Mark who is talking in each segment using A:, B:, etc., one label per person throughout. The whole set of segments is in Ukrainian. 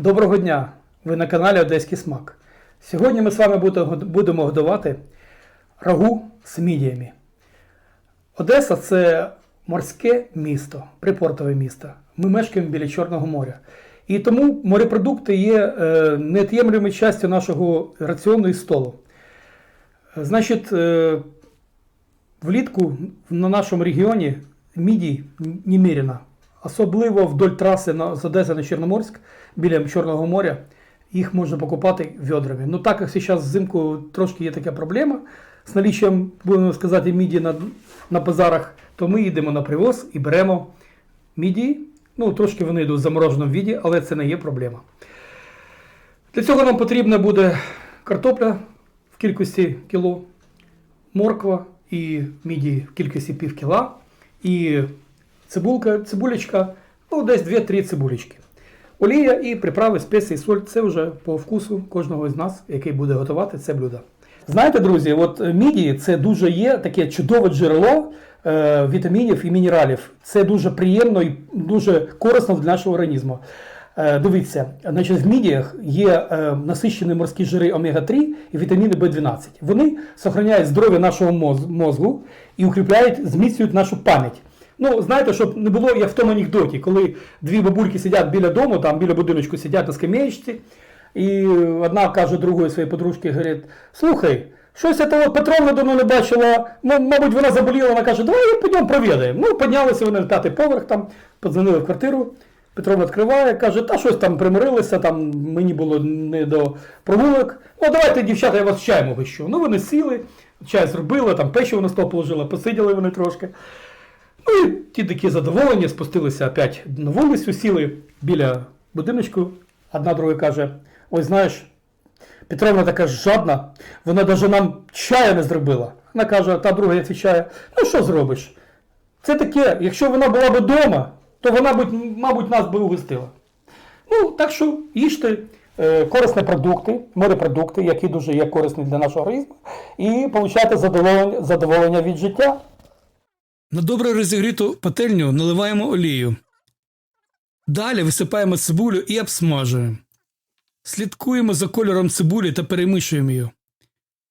A: Доброго дня! Ви на каналі Одеський Смак. Сьогодні ми з вами будемо годувати рагу з мідіями. Одеса це морське місто, припортове місто. Ми мешкаємо біля Чорного моря. І тому морепродукти є е, частю нашого раціону і столу. Значить, е, влітку на нашому регіоні мідій немерено. Особливо вдоль траси на, з Одеси на Чорноморськ, біля Чорного моря, їх можна покупати відрами. Ну так як зараз взимку трошки є така проблема з наліччям, будемо сказати, міді на, на базарах, то ми їдемо на привоз і беремо міді. Ну, трошки вони йдуть в замороженому віді, але це не є проблема. Для цього нам потрібна буде картопля в кількості кіло, морква і міді в кількості пів кіла, і цибулка, цибулечка, ну десь 2-3 цибулечки. Олія і приправи, спеції, соль це вже по вкусу кожного з нас, який буде готувати це блюдо. Знаєте, друзі, от мідії це дуже є таке чудове джерело е, вітамінів і мінералів. Це дуже приємно і дуже корисно для нашого організму. Е, дивіться, значить, в мідіях є е, насичені морські жири омега-3 і вітаміни В12. Вони зберігають здоров'я нашого моз- мозку і укріпляють, зміцнюють нашу пам'ять. Ну, знаєте, щоб не було як в тому анекдоті, коли дві бабульки сидять біля дому, там біля будиночку сидять на скам'ячці, і одна каже другої своїй подружці, говорить, слухай, щось я того Петровна давно не бачила, мабуть, вона заболіла, вона каже, давай підемо провідаємо. Ну, піднялися вони на п'ятий поверх, там, подзвонили в квартиру, Петровна відкриває, каже, та щось там примирилися, там мені було не до прогулок. Ну, давайте, дівчата, я вас чаєм угощу. Ну, вони сіли, чай зробили, там печиво на стол положила, посиділи вони трошки. Ну і ті такі задоволені, спустилися опять на вулицю, сіли біля будиночку. Одна друга каже: ой, знаєш, Петровна така жадна, вона навіть нам чаю не зробила. Вона каже, та друга відповідає, ну що зробиш? Це таке, якщо вона була б вдома, то вона б, мабуть, нас би угостила. Ну, так що їжте е, корисні продукти, морепродукти, які дуже є корисні для нашого організму, і получайте задоволення, задоволення від життя.
B: На добре розігріту пательню наливаємо олію. Далі висипаємо цибулю і обсмажуємо. Слідкуємо за кольором цибулі та перемішуємо її.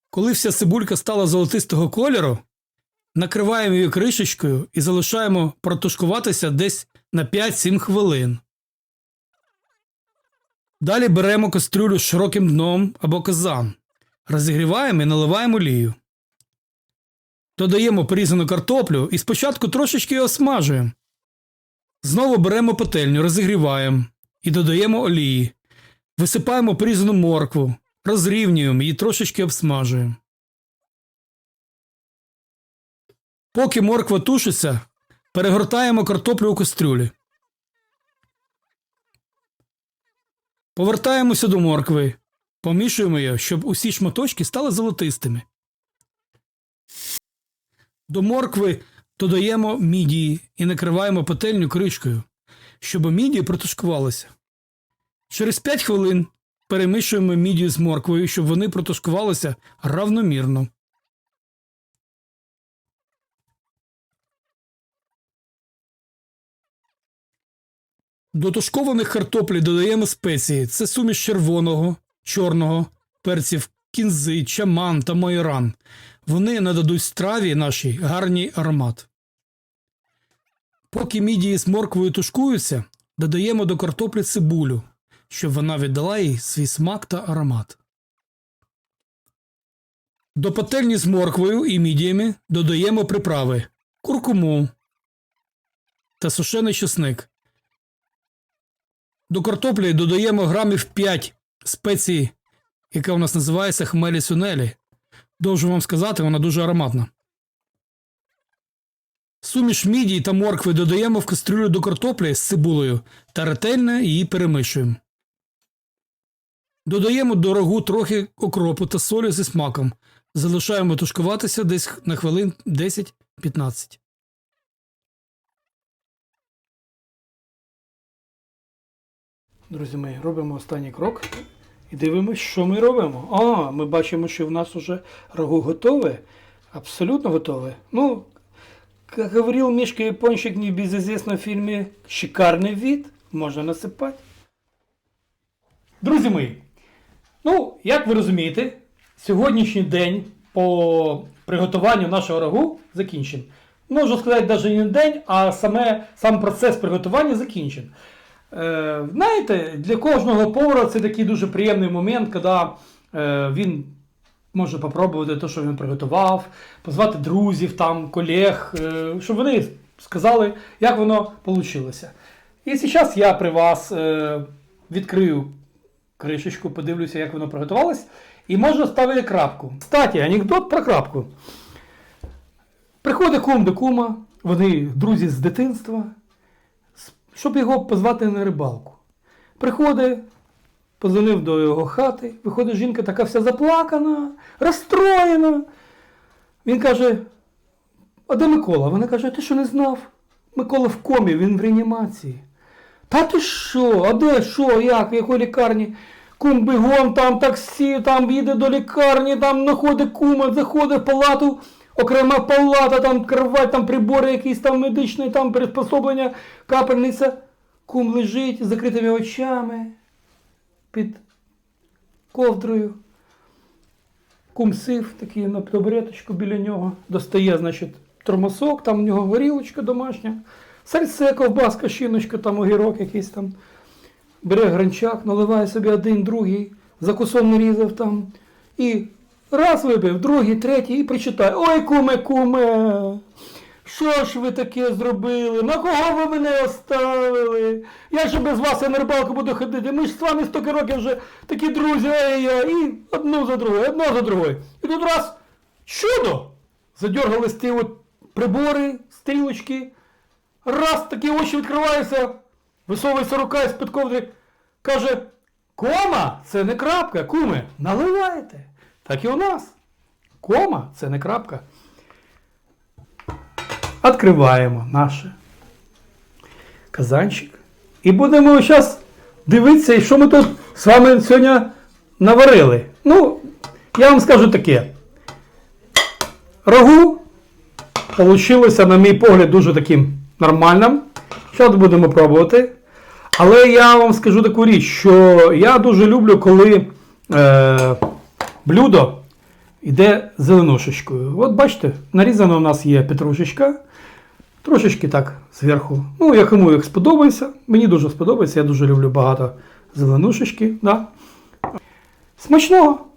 B: Коли вся цибулька стала золотистого кольору, накриваємо її кришечкою і залишаємо протушкуватися десь на 5-7 хвилин. Далі беремо кастрюлю з широким дном або казан. Розігріваємо і наливаємо олію. Додаємо порізану картоплю і спочатку трошечки її осмажуємо. Знову беремо пательню, розігріваємо і додаємо олії. Висипаємо порізану моркву, розрівнюємо і трошечки обсмажуємо. Поки морква тушиться, перегортаємо картоплю у кастрюлі. Повертаємося до моркви, помішуємо її, щоб усі шматочки стали золотистими. До моркви додаємо мідії і накриваємо пательню кришкою, щоб мідії протушкувалися. Через 5 хвилин перемішуємо мідію з морквою, щоб вони протушкувалися равномірно. До тушкованих картоплі додаємо спеції. Це суміш червоного, чорного, перців кінзи, чаман та майоран. Вони нададуть страві нашій гарний аромат. Поки мідії з морквою тушкуються, додаємо до картоплі цибулю, щоб вона віддала їй свій смак та аромат. До пательні з морквою і мідіями додаємо приправи куркуму та сушений чесник. До картоплі додаємо грамів 5 спеції, яка у нас називається хмелі сунелі. Должу вам сказати, вона дуже ароматна. Суміш мідії та моркви додаємо в кастрюлю до картоплі з цибулею та ретельно її перемішуємо. Додаємо до рагу трохи окропу та солі зі смаком. Залишаємо тушкуватися десь на хвилин 10-15.
A: Друзі мої, робимо останній крок і дивимося, що ми робимо. А, ми бачимо, що в нас вже рагу готове. Абсолютно готове. Ну, как говорил Мишка Япончик в небезызвестном фильме, шикарный вид, можно насыпать. Друзі мої, ну, як ви розумієте, сьогоднішній день по приготуванню нашого рагу закінчен. Можу сказати, навіть не день, а саме, сам процес приготування закінчен. Е, знаєте, для кожного повара це такий дуже приємний момент, коли е, він може попробувати те, що він приготував, позвати друзів, там, колег, е, щоб вони сказали, як воно вийшло. І зараз я при вас відкрию кришечку, подивлюся, як воно приготувалось, і можна ставити крапку. Кстати, анекдот про крапку. Приходить кум до кума, вони друзі з дитинства, щоб його позвати на рибалку. Приходить, позвонив до його хати, виходить жінка така вся заплакана, розстроєна. Він каже: А де Микола? Вона каже, ти що не знав? Микола в комі, він в реанімації. Та ти що? А де що? Як? В якої лікарні? Кум бігом, там таксі, там їде до лікарні, там знаходить кума, заходить в палату, окрема палата, там кровать, там прибори якісь там медичні, там приспособлення, капельниця. Кум лежить з закритими очами під ковдрою. Кум сив такий на табуреточку біля нього, достає, значить, тормосок, там у нього горілочка домашня, сальце, ковбаска, шиночка, там огірок якийсь там. Бере гранчак, наливає собі один, другий, закусон нарізав там. І раз випив, другий, третій, і причитає. Ой, куме, куме, що ж ви таке зробили? На кого ви мене оставили? Я ж без вас я на рибалку буду ходити. Ми ж з вами стільки років вже такі друзі, і одну за другою, одну за другою. І тут раз чудо! Задергались ті от прибори, стрілочки. Раз такі очі відкриваються, висовується рука із-під ковдри, каже: Кома це не крапка, куме, наливайте. Так і у нас. Кома це не крапка. Відкриваємо наше казанчик. І будемо зараз дивитися, що ми тут з вами сьогодні наварили. Ну, я вам скажу таке. Рагу Получилося, на мій погляд, дуже таким нормальним. Зараз будемо пробувати. Але я вам скажу таку річ, що я дуже люблю, коли е, блюдо йде зеленушечкою. От бачите, нарізана у нас є петрушечка. Трошечки так зверху. Ну, як кому як сподобається. Мені дуже сподобається, я дуже люблю багато зеленушечки. Да. Смачного!